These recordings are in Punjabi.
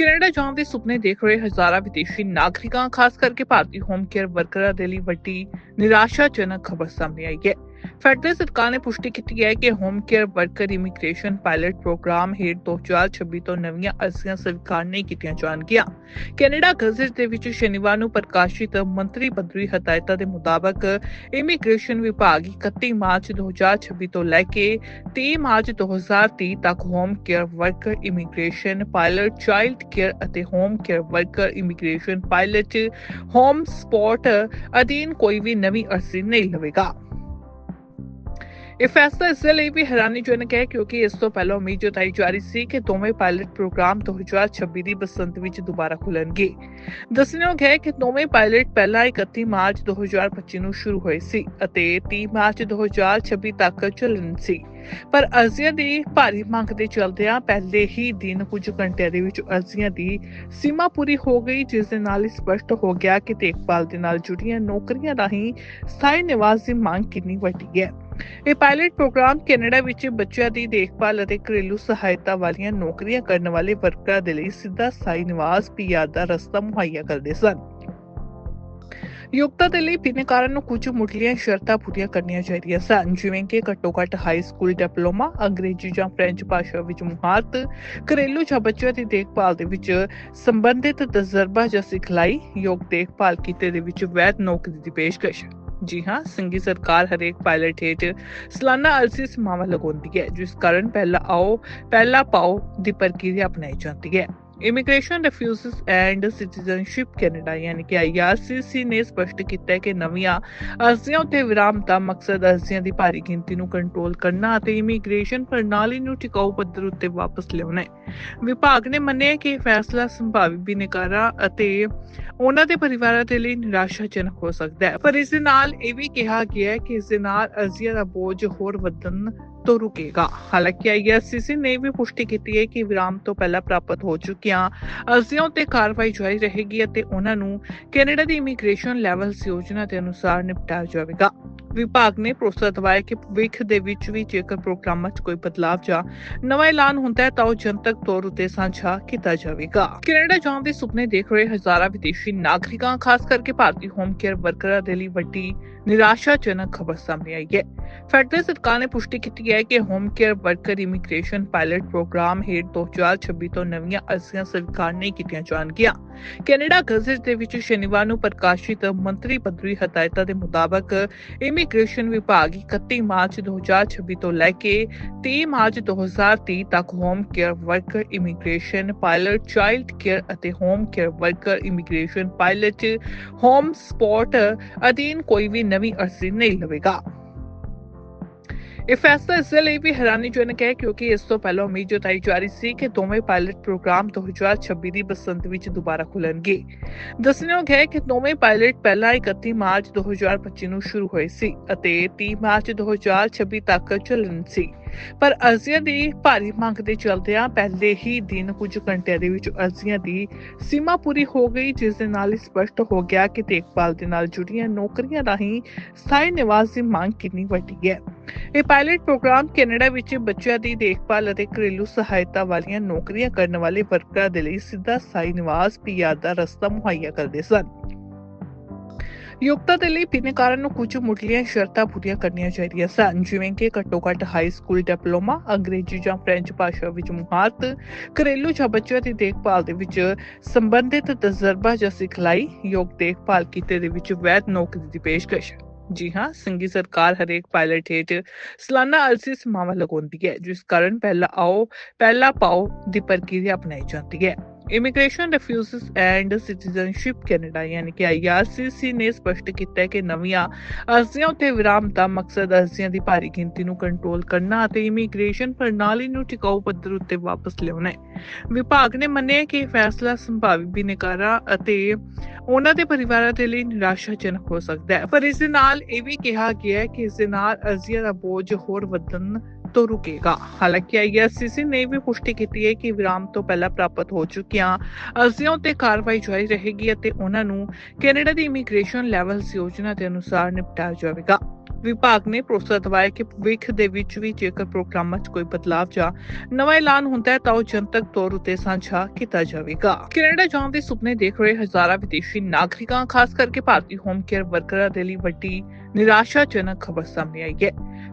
ਕੈਨੇਡਾ ਜਾਣ ਦੇ ਸੁਪਨੇ ਦੇਖ ਰਹੇ ਹਜ਼ਾਰਾਂ ਵਿਦੇਸ਼ੀ ਨਾਗਰਿਕਾਂ, ਖਾਸ ਕਰਕੇ ਭਾਰਤੀ ਹੋਮ ਕੇਅਰ ਵਰਕਰਾਂ ਦੇ ਲਈ ਵੱਡੀ ਨਿਰਾਸ਼ਾਜਨਕ ਖਬਰ ਸਾਹਮਣੇ ਆਈ ਹੈ। ਫੈਡਰਲ ਸਰਕਾਰ ਨੇ ਪੁਸ਼ਟੀ ਕੀਤੀ ਹੈ ਕਿ home care worker immigration pilot programme ਹੇਠ 2026 ਤੋਂ ਨਵੀਆਂ ਅਰਜ਼ੀਆਂ ਸਵੀਕਾਰ ਨਹੀਂ ਕੀਤੀਆਂ ਜਾਣਗੀਆਂ। ਕੈਨੇਡਾ ਗਜ਼ਟ ਦੇ ਵਿੱਚ ਸ਼ਨੀਵਾਰ ਨੂੰ ਪ੍ਰਕਾਸ਼ਿਤ ਮੰਤਰੀ ਪੱਧਰੀ ਹਦਾਇਤਾਂ ਦੇ ਮੁਤਾਬਕ ਇਮੀਗ੍ਰੇਸ਼ਨ ਵਿਭਾਗ 31 ਮਾਰਚ 2026 ਤੋਂ ਲੈ ਕੇ 30 ਮਾਰਚ 2030 ਤੱਕ home care worker immigration pilot child care ਅਤੇ home care worker immigration pilot home support ਅਧੀਨ ਕੋਈ ਵੀ ਨਵੀਂ ਅਰਜ਼ੀ ਨਹੀਂ ਲਵੇਗਾ। ਇਹ ਫੈਸਲਾ ਇਸ ਲਈ ਵੀ ਹੈਰਾਨੀਜਨਕ ਹੈ ਕਿਉਂਕਿ ਇਸ ਤੋਂ ਪਹਿਲਾਂ ਉਮੀਦ ਜਤਾਈ ਜਾ ਰਹੀ ਸੀ ਕਿ ਦੋਵੇਂ ਪਾਇਲਟ ਪ੍ਰੋਗਰਾਮ 2026 ਦੀ ਬਸੰਤ ਵਿੱਚ ਦੁਬਾਰਾ ਖੁੱਲਣਗੇ। ਦੱਸਣਯੋਗ ਹੈ ਕਿ ਦੋਵੇਂ ਪਾਇਲਟ ਪਹਿਲਾਂ 31 ਮਾਰਚ 2025 ਨੂੰ ਸ਼ੁਰੂ ਹੋਏ ਸੀ ਅਤੇ 30 ਮਾਰਚ 2026 ਤੱਕ ਚੱਲਣ ਸੀ। ਪਰ ਅਰਜ਼ੀਆਂ ਦੀ ਭਾਰੀ ਮੰਗ ਦੇ ਚਲਦਿਆਂ ਪਹਿਲੇ ਹੀ ਦਿਨ ਕੁਝ ਘੰਟਿਆਂ ਦੇ ਵਿੱਚ ਅਰਜ਼ੀਆਂ ਦੀ ਸੀਮਾ ਪੂਰੀ ਹੋ ਗਈ, ਜਿਸ ਦੇ ਨਾਲ ਇਹ ਸਪਸ਼ਟ ਹੋ ਗਿਆ ਕਿ ਦੇਖਭਾਲ ਦੇ ਨਾਲ ਜੁੜੀਆਂ ਨੌਕਰੀਆਂ ਰਾਹੀਂ ਸਥਾਈ ਨਿਵਾਸ ਦੀ ਮੰਗ ਕਿੰਨੀ ਵੱਡੀ ਹੈ। ਇਹ ਪਾਇਲਟ ਪ੍ਰੋਗਰਾਮ ਕੈਨੇਡਾ ਵਿੱਚ ਬੱਚਿਆਂ ਦੀ ਦੇਖਭਾਲ ਅਤੇ ਘਰੇਲੂ ਸਹਾਇਤਾ ਵਾਲੀਆਂ ਨੌਕਰੀਆਂ ਕਰਨ ਵਾਲੇ ਵਰਕਰਾਂ ਦੇ ਲਈ ਸਿੱਧਾ ਸਥਾਈ ਨਿਵਾਸ ਪੀਆਰ ਦਾ ਰਸਤਾ ਮੁਹੱਈਆ ਕਰਦੇ ਸਨ। ਯੋਗਤਾ ਦੇ ਲਈ ਬਿਨੈਕਾਰਾਂ ਨੂੰ ਕੁਝ ਮੁੱਢਲੀਆਂ ਸ਼ਰਤਾਂ ਪੂਰੀਆਂ ਕਰਨੀਆਂ ਚਾਹੀਦੀਆਂ ਸਨ, ਜਿਵੇਂ ਕਿ ਘੱਟੋ-ਘੱਟ ਹਾਈ ਸਕੂਲ ਡਿਪਲੋਮਾ ਅੰਗਰੇਜ਼ੀ ਜਾਂ ਫ੍ਰੈਂਚ ਭਾਸ਼ਾ ਵਿੱਚ ਮੁਹਾਰਤ, ਘਰੇਲੂ ਜਾਂ ਬੱਚਿਆਂ ਦੀ ਦੇਖਭਾਲ ਦੇ ਵਿੱਚ ਸੰਬੰਧਿਤ ਤਜਰਬਾ ਜਾਂ ਸਿਖਲਾਈ, ਯੋਗ ਦੇਖਭਾਲ ਕੀਤੇ ਦੇ ਵਿੱਚ ਵੈਧ ਨੌਕਰੀ ਦੀ ਪੇਸ਼ਕਸ਼। ਜੀ ਹਾਂ ਸੰਗੀ ਸਰਕਾਰ ਹਰੇਕ ਪਾਇਲਟ ਹੇਠ ਸਾਲਾਨਾ ਅਲਸੀ ਸਮਾਵਾ ਲਗਾਉਂਦੀ ਹੈ, ਜਿਸ ਕਾਰਨ ਪਹਿਲਾ ਆਓ, ਪਹਿਲਾ ਪਾਓ ਦੀ ਪ੍ਰਕਿਰਿਆ ਅਪਣਾਈ ਜਾਂਦੀ ਹੈ। Immigration refugees and citizenship Canada ਯਾਨੀ ਕਿ ਆਈਆਰਸੀਸੀ ਨੇ ਸਪਸ਼ਟ ਕੀਤਾ ਹੈ ਕਿ ਨਵੀਆਂ ਅਰਜ਼ੀਆਂ ਉੱਤੇ ਵਿਰਾਮ ਦਾ ਮਕਸਦ ਅਰਜ਼ੀਆਂ ਦੀ ਭਾਰੀ ਗਿਣਤੀ ਨੂੰ ਕੰਟਰੋਲ ਕਰਨਾ ਅਤੇ ਇਮੀਗ੍ਰੇਸ਼ਨ ਪ੍ਰਣਾਲੀ ਨੂੰ ਟਿਕਾਊ ਪੱਧਰ ਉੱਤੇ ਵਾਪਸ ਲਿਆਉਣਾ ਹੈ। ਵਿਭਾਗ ਨੇ ਮੰਨਿਆ ਕਿ ਇਹ ਫੈਸਲਾ ਸੰਭਾਵੀ ਬਿਨੇਕਾਰਾਂ ਅਤੇ ਉਹਨਾਂ ਦੇ ਪਰਿਵਾਰਾਂ ਦੇ ਲਈ ਨਿਰਾਸ਼ਾਜਨਕ ਹੋ ਸਕਦਾ ਹੈ। ਪਰ ਇਸ ਦੇ ਨਾਲ ਇਹ ਵੀ ਕਿਹਾ ਗਿਆ ਹੈ ਕਿ ਇਸ ਦੇ ਨਾਲ ਅਰਜ਼ੀਆਂ ਦਾ ਬੋਝ ਹੋਰ ਵਧਣ ਤੋਂ ਰੁਕੇਗਾ ਹਾਲਾਂਕਿ ਆਈਆਰਸੀਸੀ ਨੇ ਵੀ ਪੁਸ਼ਟੀ ਕੀਤੀ ਹੈ ਕਿ ਵਿਰਾਮ ਤੋਂ ਪਹਿਲਾਂ ਪ੍ਰਾਪਤ ਹੋ ਚੁੱਕੀਆਂ ਅਰਜ਼ੀਆਂ ਉੱਤੇ ਕਾਰਵਾਈ ਜਾਰੀ ਰਹੇਗੀ ਅਤੇ ਉਹਨਾਂ ਨੂੰ ਕੈਨੇਡਾ ਦੀ ਇਮੀਗ੍ਰੇਸ਼ਨ ਲੈਵਲਸ ਯੋਜਨਾ ਦੇ ਅਨੁਸਾਰ ਨਿਪਟਾਇਆ ਜਾਵੇਗਾ। ਵਿਭਾਗ ਨੇ ਭਰੋਸਾ ਦਿਵਾਇਆ ਕਿ ਭਵਿੱਖ ਦੇ ਵਿੱਚ ਵੀ ਜੇਕਰ ਪ੍ਰੋਗਰਾਮਾਂ 'ਚ ਕੋਈ ਬਦਲਾਅ ਜਾਂ ਨਵਾਂ ਐਲਾਨ ਹੁੰਦਾ ਹੈ, ਤਾਂ ਉਹ ਜਨਤਕ ਤੌਰ ਉੱਤੇ ਸਾਂਝਾ ਕੀਤਾ ਜਾਵੇਗਾ। ਕੈਨੇਡਾ ਜਾਣ ਦੇ ਸੁਪਨੇ ਦੇਖ ਰਹੇ ਹਜ਼ਾਰਾਂ ਵਿਦੇਸ਼ੀ ਨਾਗਰਿਕਾਂ, ਖਾਸ ਕਰਕੇ ਭਾਰਤੀ ਹੋਮ ਕੇਅਰ ਵਰਕਰਾਂ ਦੇ ਲਈ ਵੱਡੀ ਨਿਰਾਸ਼ਾਜਨਕ ਖਬਰ ਸਾਹਮਣੇ ਆਈ ਹੈ। ਫੈਡਰਲ ਸਰਕਾਰ ਨੇ ਪੁਸ਼ਟੀ ਕੀਤੀ ਹੈ ਕਿ home care worker immigration pilot programme ਹੇਠ 2026 ਤੋਂ ਨਵੀਆਂ ਅਰਜ਼ੀਆਂ ਸਵੀਕਾਰ ਨਹੀਂ ਕੀਤੀਆਂ ਜਾਣਗੀਆਂ। ਕੈਨੇਡਾ ਗਜ਼ਟ ਦੇ ਵਿੱਚ ਸ਼ਨੀਵਾਰ ਨੂੰ ਪ੍ਰਕਾਸ਼ਿਤ ਮੰਤਰੀ ਪੱਧਰੀ ਹਦਾਇਤਾਂ ਦੇ ਮੁਤਾਬਕ ਇਮੀਗ੍ਰੇਸ਼ਨ ਵਿਭਾਗ 31 ਮਾਰਚ 2026 ਤੋਂ ਲੈ ਕੇ 30 ਮਾਰਚ 2030 ਤੱਕ home care worker immigration pilot child care ਅਤੇ home care worker immigration pilot home support ਅਧੀਨ ਕੋਈ ਵੀ ਨਵੀਂ ਅਰਜ਼ੀ ਨਹੀਂ ਲਵੇਗਾ। ਇਹ ਫੈਸਲਾ ਇਸ ਲਈ ਵੀ ਹੈਰਾਨੀਜਨਕ ਹੈ ਕਿਉਂਕਿ ਇਸ ਤੋਂ ਪਹਿਲਾਂ ਉਮੀਦ ਜਤਾਈ ਜਾ ਰਹੀ ਸੀ ਕਿ ਦੋਵੇਂ ਪਾਇਲਟ ਪ੍ਰੋਗਰਾਮ 2026 ਦੀ ਬਸੰਤ ਵਿੱਚ ਦੁਬਾਰਾ ਖੁੱਲਣਗੇ। ਦੱਸਣਯੋਗ ਹੈ ਕਿ ਦੋਵੇਂ ਪਾਇਲਟ ਪਹਿਲਾਂ 31 ਮਾਰਚ 2025 ਨੂੰ ਸ਼ੁਰੂ ਹੋਏ ਸੀ ਅਤੇ 30 ਮਾਰਚ 2026 ਤੱਕ ਚੱਲਣ ਸੀ। ਪਰ ਅਰਜ਼ੀਆਂ ਦੀ ਭਾਰੀ ਮੰਗ ਦੇ ਚਲਦਿਆਂ ਪਹਿਲੇ ਹੀ ਦਿਨ ਕੁਝ ਘੰਟਿਆਂ ਦੇ ਵਿੱਚ ਅਰਜ਼ੀਆਂ ਦੀ ਸੀਮਾ ਪੂਰੀ ਹੋ ਗਈ, ਜਿਸ ਦੇ ਨਾਲ ਸਪਸ਼ਟ ਹੋ ਗਿਆ ਕਿ ਦੇਖਭਾਲ ਦੇ ਨਾਲ ਜੁੜੀਆਂ ਨੌਕਰੀਆਂ ਰਾਹੀਂ ਸਥਾਈ ਨਿਵਾਸ ਦੀ ਮੰਗ ਕਿੰਨੀ ਵੱਡੀ ਹੈ। ਇਹ ਪਾਇਲਟ ਪ੍ਰੋਗਰਾਮ ਕੈਨੇਡਾ ਵਿੱਚ ਬੱਚਿਆਂ ਦੀ ਦੇਖਭਾਲ ਅਤੇ ਘਰੇਲੂ ਸਹਾਇਤਾ ਵਾਲੀਆਂ ਨੌਕਰੀਆਂ ਕਰਨ ਵਾਲੇ ਵਰਕਰਾਂ ਦੇ ਲਈ ਸਿੱਧਾ ਸਥਾਈ ਨਿਵਾਸ ਪੀਆਰ ਦਾ ਰਸਤਾ ਮੁਹੱਈਆ ਕਰਦੇ ਸਨ। ਯੋਗਤਾ ਦੇ ਲਈ ਬਿਨੈਕਾਰਾਂ ਨੂੰ ਕੁਝ ਮੁੱਢਲੀਆਂ ਸ਼ਰਤਾਂ ਪੂਰੀਆਂ ਕਰਨੀਆਂ ਚਾਹੀਦੀਆਂ ਸਨ, ਜਿਵੇਂ ਕਿ ਘੱਟੋ-ਘੱਟ ਹਾਈ ਸਕੂਲ ਡਿਪਲੋਮਾ ਅੰਗਰੇਜ਼ੀ ਜਾਂ ਫ੍ਰੈਂਚ ਭਾਸ਼ਾ ਵਿੱਚ ਮੁਹਾਰਤ, ਘਰੇਲੂ ਜਾਂ ਬੱਚਿਆਂ ਦੀ ਦੇਖਭਾਲ ਦੇ ਵਿੱਚ ਸੰਬੰਧਿਤ ਤਜਰਬਾ ਜਾਂ ਸਿਖਲਾਈ, ਯੋਗ ਦੇਖਭਾਲ ਕੀਤੇ ਦੇ ਵਿੱਚ ਵੈਧ ਨੌਕਰੀ ਦੀ ਪੇਸ਼ਕਸ਼। ਜੀ ਹਾਂ ਸੰਗੀ ਸਰਕਾਰ ਹਰੇਕ ਪਾਇਲਟ ਹੇਠ ਸਾਲਾਨਾ ਅਲਸੀ ਸਮਾਵਾ ਲਗਾਉਂਦੀ ਹੈ, ਜਿਸ ਕਾਰਨ ਪਹਿਲਾ ਆਓ, ਪਹਿਲਾ ਪਾਓ ਦੀ ਪ੍ਰਕਿਰਿਆ ਅਪਣਾਈ ਜਾਂਦੀ ਹੈ। Immigration refugees and citizenship Canada ਯਾਨੀ ਕਿ ਆਈਆਰਸੀਸੀ ਨੇ ਸਪਸ਼ਟ ਕੀਤਾ ਹੈ ਕਿ ਨਵੀਆਂ ਅਰਜ਼ੀਆਂ ਉੱਤੇ ਵਿਰਾਮ ਦਾ ਮਕਸਦ ਅਰਜ਼ੀਆਂ ਦੀ ਭਾਰੀ ਗਿਣਤੀ ਨੂੰ ਕੰਟਰੋਲ ਕਰਨਾ ਅਤੇ ਇਮੀਗ੍ਰੇਸ਼ਨ ਪ੍ਰਣਾਲੀ ਨੂੰ ਟਿਕਾਊ ਪੱਧਰ ਉੱਤੇ ਵਾਪਸ ਲਿਆਉਣਾ ਹੈ। ਵਿਭਾਗ ਨੇ ਮੰਨਿਆ ਕਿ ਇਹ ਫੈਸਲਾ ਸੰਭਾਵੀ ਬਿਨੇਕਾਰਾਂ ਅਤੇ ਉਹਨਾਂ ਦੇ ਪਰਿਵਾਰਾਂ ਦੇ ਲਈ ਨਿਰਾਸ਼ਾਜਨਕ ਹੋ ਸਕਦਾ ਹੈ। ਪਰ ਇਸ ਦੇ ਨਾਲ ਇਹ ਵੀ ਕਿਹਾ ਗਿਆ ਹੈ ਕਿ ਇਸ ਦੇ ਨਾਲ ਅਰਜ਼ੀਆਂ ਦਾ ਬੋਝ ਹੋਰ ਵਧਣ ਤੋਂ ਰੁਕੇਗਾ ਹਾਲਾਂਕਿ ਆਈਆਰਸੀਸੀ ਨੇ ਵੀ ਪੁਸ਼ਟੀ ਕੀਤੀ ਹੈ ਕਿ ਵਿਰਾਮ ਤੋਂ ਪਹਿਲਾਂ ਪ੍ਰਾਪਤ ਹੋ ਚੁੱਕੀਆਂ ਅਰਜ਼ੀਆਂ ਉੱਤੇ ਕਾਰਵਾਈ ਜਾਰੀ ਰਹੇਗੀ ਅਤੇ ਉਹਨਾਂ ਨੂੰ ਕੈਨੇਡਾ ਦੀ ਇਮੀਗ੍ਰੇਸ਼ਨ ਲੈਵਲਸ ਯੋਜਨਾ ਦੇ ਅਨੁਸਾਰ ਨਿਪਟਾਇਆ ਜਾਵੇਗਾ ਵਿਭਾਗ ਨੇ ਭਰੋਸਾ ਦਿਵਾਇਆ ਕਿ ਭਵਿੱਖ ਦੇ ਵਿੱਚ ਵੀ ਜੇਕਰ ਪ੍ਰੋਗਰਾਮਾਂ 'ਚ ਕੋਈ ਬਦਲਾਅ ਜਾਂ ਨਵਾਂ ਐਲਾਨ ਹੁੰਦਾ ਹੈ ਤਾਂ ਉਹ ਜਨਤਕ ਤੌਰ ਉਤੇ ਸਾਂਝਾ ਕੀਤਾ ਜਾਵੇਗਾ ਕੈਨੇਡਾ ਜਾਣ ਦੇ ਸੁਪਨੇ ਦੇਖ ਰਹੇ ਹਜ਼ਾਰਾਂ ਵਿਦੇਸ਼ੀ ਨਾਗਰਿਕਾਂ ਖਾਸ ਕਰਕੇ ਭਾਰਤੀ ਹੋਮ ਕੇਅਰ ਵਰਕਰਾਂ ਦੇ ਲਈ ਵੱਡੀ ਨਿਰਾਸ਼ਾਜਨਕ ਖਬਰ ਸਾਹਮਣੇ ਆਈ ਹੈ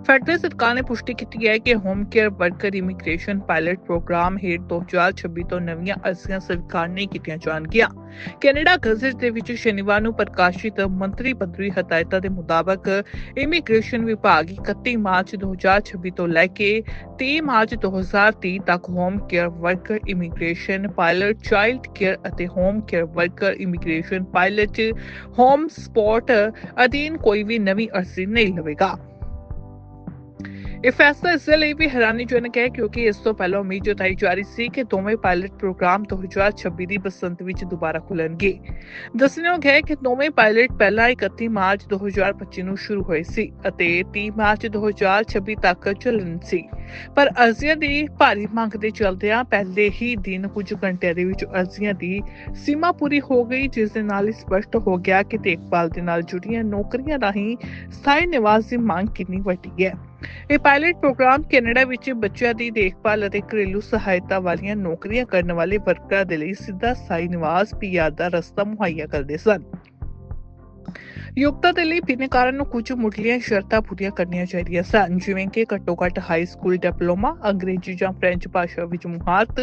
ਫੈਡਰਲ ਸਰਕਾਰ ਨੇ ਪੁਸ਼ਟੀ ਕੀਤੀ ਹੈ ਕਿ home care worker immigration pilot programme ਹੇਠ 2026 ਤੋਂ ਨਵੀਆਂ ਅਰਜ਼ੀਆਂ ਸਵੀਕਾਰ ਨਹੀਂ ਕੀਤੀਆਂ ਜਾਣਗੀਆਂ। ਕੈਨੇਡਾ ਗਜ਼ਟ ਦੇ ਵਿੱਚ ਸ਼ਨੀਵਾਰ ਨੂੰ ਪ੍ਰਕਾਸ਼ਿਤ ਮੰਤਰੀ ਪੱਧਰੀ ਹਦਾਇਤਾਂ ਦੇ ਮੁਤਾਬਕ ਇਮੀਗ੍ਰੇਸ਼ਨ ਵਿਭਾਗ 31 ਮਾਰਚ 2026 ਤੋਂ ਲੈ ਕੇ 30 ਮਾਰਚ 2030 ਤੱਕ home care worker immigration pilot child care ਅਤੇ home care worker immigration pilot home support ਅਧੀਨ ਕੋਈ ਵੀ ਨਵੀਂ ਅਰਜ਼ੀ ਨਹੀਂ ਲਵੇਗਾ। ਇਹ ਫੈਸਲਾ ਇਸ ਲਈ ਵੀ ਹੈਰਾਨੀਜਨਕ ਹੈ ਕਿਉਂਕਿ ਇਸ ਤੋਂ ਪਹਿਲਾਂ ਉਮੀਦ ਜਤਾਈ ਜਾ ਰਹੀ ਸੀ ਕਿ ਦੋਵੇਂ ਪਾਇਲਟ ਪ੍ਰੋਗਰਾਮ 2026 ਦੀ ਬਸੰਤ ਵਿੱਚ ਦੁਬਾਰਾ ਖੁੱਲਣਗੇ। ਦੱਸਣਯੋਗ ਹੈ ਕਿ ਦੋਵੇਂ ਪਾਇਲਟ ਪਹਿਲਾਂ 31 ਮਾਰਚ 2025 ਨੂੰ ਸ਼ੁਰੂ ਹੋਏ ਸੀ ਅਤੇ 30 ਮਾਰਚ 2026 ਤੱਕ ਚੱਲਣ ਸੀ। ਪਰ ਅਰਜ਼ੀਆਂ ਦੀ ਭਾਰੀ ਮੰਗ ਦੇ ਚਲਦਿਆਂ ਪਹਿਲੇ ਹੀ ਦਿਨ ਕੁਝ ਘੰਟਿਆਂ ਦੇ ਵਿੱਚ ਅਰਜ਼ੀਆਂ ਦੀ ਸੀਮਾ ਪੂਰੀ ਹੋ ਗਈ, ਜਿਸ ਦੇ ਨਾਲ ਸਪਸ਼ਟ ਹੋ ਗਿਆ ਕਿ ਦੇਖਭਾਲ ਦੇ ਨਾਲ ਜੁੜੀਆਂ ਨੌਕਰੀਆਂ ਰਾਹੀਂ ਸਥਾਈ ਨਿਵਾਸ ਦੀ ਮੰਗ ਕਿੰਨੀ ਵੱਡੀ ਹੈ। ਇਹ ਪਾਇਲਟ ਪ੍ਰੋਗਰਾਮ ਕੈਨੇਡਾ ਵਿੱਚ ਬੱਚਿਆਂ ਦੀ ਦੇਖਭਾਲ ਅਤੇ ਘਰੇਲੂ ਸਹਾਇਤਾ ਵਾਲੀਆਂ ਨੌਕਰੀਆਂ ਕਰਨ ਵਾਲੇ ਵਰਕਰਾਂ ਦੇ ਲਈ ਸਿੱਧਾ ਸਥਾਈ ਨਿਵਾਸ ਪੀਆਰ ਦਾ ਰਸਤਾ ਮੁਹੱਈਆ ਕਰਦੇ ਸਨ। ਯੋਗਤਾ ਦੇ ਲਈ ਬਿਨੇਕਾਰਾਂ ਨੂੰ ਕੁਝ ਮੁੱਢਲੀਆਂ ਸ਼ਰਤਾਂ ਪੂਰੀਆਂ ਕਰਨੀਆਂ ਚਾਹੀਦੀਆਂ ਸਨ, ਜਿਵੇਂ ਕਿ ਘੱਟੋ-ਘੱਟ ਹਾਈ ਸਕੂਲ ਡਿਪਲੋਮਾ ਅੰਗਰੇਜ਼ੀ ਜਾਂ ਫ੍ਰੈਂਚ ਭਾਸ਼ਾ ਵਿੱਚ ਮੁਹਾਰਤ,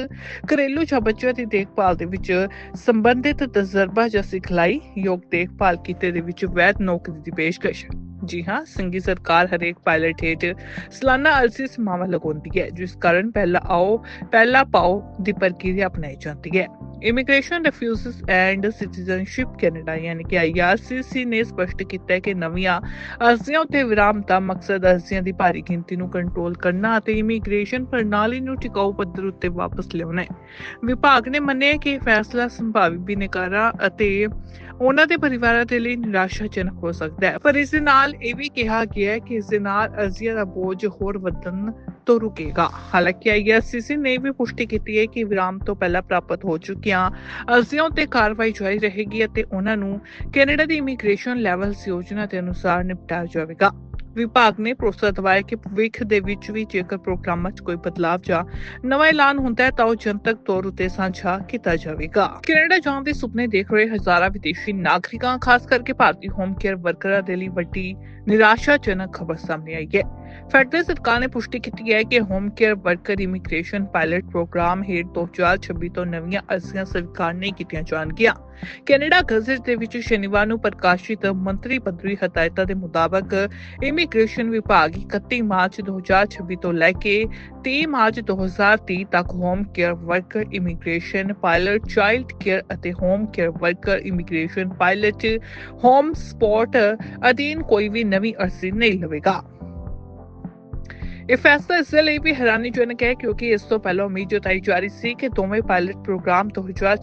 ਘਰੇਲੂ ਜਾਂ ਬੱਚਿਆਂ ਦੀ ਦੇਖਭਾਲ ਦੇ ਵਿੱਚ ਸੰਬੰਧਿਤ ਤਜਰਬਾ ਜਾਂ ਸਿਖਲਾਈ, ਯੋਗ ਦੇਖਭਾਲ ਕੀਤੇ ਦੇ ਵਿੱਚ ਵੈਧ ਨੌਕਰੀ ਦੀ ਪੇਸ਼ਕਸ਼। ਜੀ ਹਾਂ ਸੰਗੀ ਸਰਕਾਰ ਹਰੇਕ ਪਾਇਲਟ ਹੇਠ ਸਾਲਾਨਾ ਅਰਜ਼ੀ ਸਮਾਵਾ ਲਗਾਉਂਦੀ ਹੈ, ਜਿਸ ਕਾਰਨ ਪਹਿਲਾ ਆਓ, ਪਹਿਲਾ ਪਾਓ ਦੀ ਪ੍ਰਕਿਰਿਆ ਅਪਣਾਈ ਜਾਂਦੀ ਹੈ। Immigration refugees and citizenship Canada ਯਾਨੀ ਕਿ ਆਈਆਰਸੀਸੀ ਨੇ ਸਪਸ਼ਟ ਕੀਤਾ ਹੈ ਕਿ ਨਵੀਆਂ ਅਰਜ਼ੀਆਂ ਉੱਤੇ ਵਿਰਾਮ ਦਾ ਮਕਸਦ ਅਰਜ਼ੀਆਂ ਦੀ ਭਾਰੀ ਗਿਣਤੀ ਨੂੰ ਕੰਟਰੋਲ ਕਰਨਾ ਅਤੇ ਇਮੀਗ੍ਰੇਸ਼ਨ ਪ੍ਰਣਾਲੀ ਨੂੰ ਟਿਕਾਊ ਪੱਧਰ ਉੱਤੇ ਵਾਪਸ ਲਿਆਉਣਾ ਹੈ। ਵਿਭਾਗ ਨੇ ਮੰਨਿਆ ਕਿ ਫੈਸਲਾ ਸੰਭਾਵੀ ਬਿਨੇਕਾਰਾਂ ਅਤੇ ਉਹਨਾਂ ਦੇ ਪਰਿਵਾਰਾਂ ਦੇ ਲਈ ਨਿਰਾਸ਼ਾਜਨਕ ਹੋ ਸਕਦਾ ਹੈ। ਪਰ ਇਸ ਦੇ ਨਾਲ ਇਹ ਵੀ ਕਿਹਾ ਗਿਆ ਹੈ ਕਿ ਇਸ ਦੇ ਨਾਲ ਅਰਜ਼ੀਆਂ ਦਾ ਬੋਝ ਹੋਰ ਵਧਣ ਤੋਂ ਰੁਕੇਗਾ ਹਾਲਾਂਕਿ ਆਈਆਰਸੀਸੀ ਨੇ ਵੀ ਪੁਸ਼ਟੀ ਕੀਤੀ ਹੈ ਕਿ ਵਿਰਾਮ ਤੋਂ ਪਹਿਲਾਂ ਪ੍ਰਾਪਤ ਹੋ ਚੁੱਕੀਆਂ ਅਰਜ਼ੀਆਂ ਉੱਤੇ ਕਾਰਵਾਈ ਜਾਰੀ ਰਹੇਗੀ ਅਤੇ ਉਹਨਾਂ ਨੂੰ ਕੈਨੇਡਾ ਦੀ ਇਮੀਗ੍ਰੇਸ਼ਨ ਲੈਵਲਸ ਯੋਜਨਾ ਦੇ ਅਨੁਸਾਰ ਨਿਪਟਾਇਆ ਜਾਵੇਗਾ। ਵਿਭਾਗ ਨੇ ਭਰੋਸਾ ਦਿਵਾਇਆ ਕਿ ਭਵਿੱਖ ਦੇ ਵਿੱਚ ਵੀ ਜੇਕਰ ਪ੍ਰੋਗਰਾਮਾਂ 'ਚ ਕੋਈ ਬਦਲਾਅ ਜਾਂ ਨਵਾਂ ਐਲਾਨ ਹੁੰਦਾ ਹੈ ਤਾਂ ਉਹ ਜਨਤਕ ਤੌਰ ਉਤੇ ਸਾਂਝਾ ਕੀਤਾ ਜਾਵੇਗਾ। ਕੈਨੇਡਾ ਜਾਣ ਦੇ ਸੁਪਨੇ ਦੇਖ ਰਹੇ ਹਜ਼ਾਰਾਂ ਵਿਦੇਸ਼ੀ ਨਾਗਰਿਕਾਂ, ਖਾਸ ਕਰਕੇ ਭਾਰਤੀ ਹੋਮ ਕੇਅਰ ਵਰਕਰਾਂ ਦੇ ਲਈ ਵੱਡੀ ਨਿਰਾਸ਼ਾਜਨਕ ਖਬਰ ਸਾਹਮਣੇ ਆਈ ਹੈ। ਫੈਡਰਲ ਸਰਕਾਰ ਨੇ ਪੁਸ਼ਟੀ ਕੀਤੀ ਹੈ ਕਿ home care worker immigration pilot programme ਹੇਠ 2026 ਤੋਂ ਨਵੀਆਂ ਅਰਜ਼ੀਆਂ ਸਵੀਕਾਰ ਨਹੀਂ ਕੀਤੀਆਂ ਜਾਣਗੀਆਂ। ਕੈਨੇਡਾ ਗਜ਼ਟ ਦੇ ਵਿੱਚ ਸ਼ਨੀਵਾਰ ਨੂੰ ਪ੍ਰਕਾਸ਼ਿਤ ਮੰਤਰੀ ਪੱਧਰੀ ਹਦਾਇਤਾਂ ਦੇ ਮੁਤਾਬਕ ਇਮੀਗ੍ਰੇਸ਼ਨ ਵਿਭਾਗ 31 ਮਾਰਚ 2026 ਤੋਂ ਲੈ ਕੇ 30 ਮਾਰਚ 2030 ਤੱਕ home care worker immigration pilot, child care ਅਤੇ home care worker immigration pilot, home support ਅਧੀਨ ਕੋਈ ਵੀ ਨਵੀਂ ਅਰਜ਼ੀ ਨਹੀਂ ਲਵੇਗਾ। ਇਹ ਫੈਸਲਾ ਇਸ ਲਈ ਵੀ ਹੈਰਾਨੀਜਨਕ ਹੈ ਕਿਉਂਕਿ ਇਸ ਤੋਂ ਪਹਿਲਾਂ ਉਮੀਦ ਜਤਾਈ ਜਾ ਰਹੀ ਸੀ ਕਿ ਦੋਵੇਂ ਪਾਇਲਟ ਪ੍ਰੋਗਰਾਮ 2026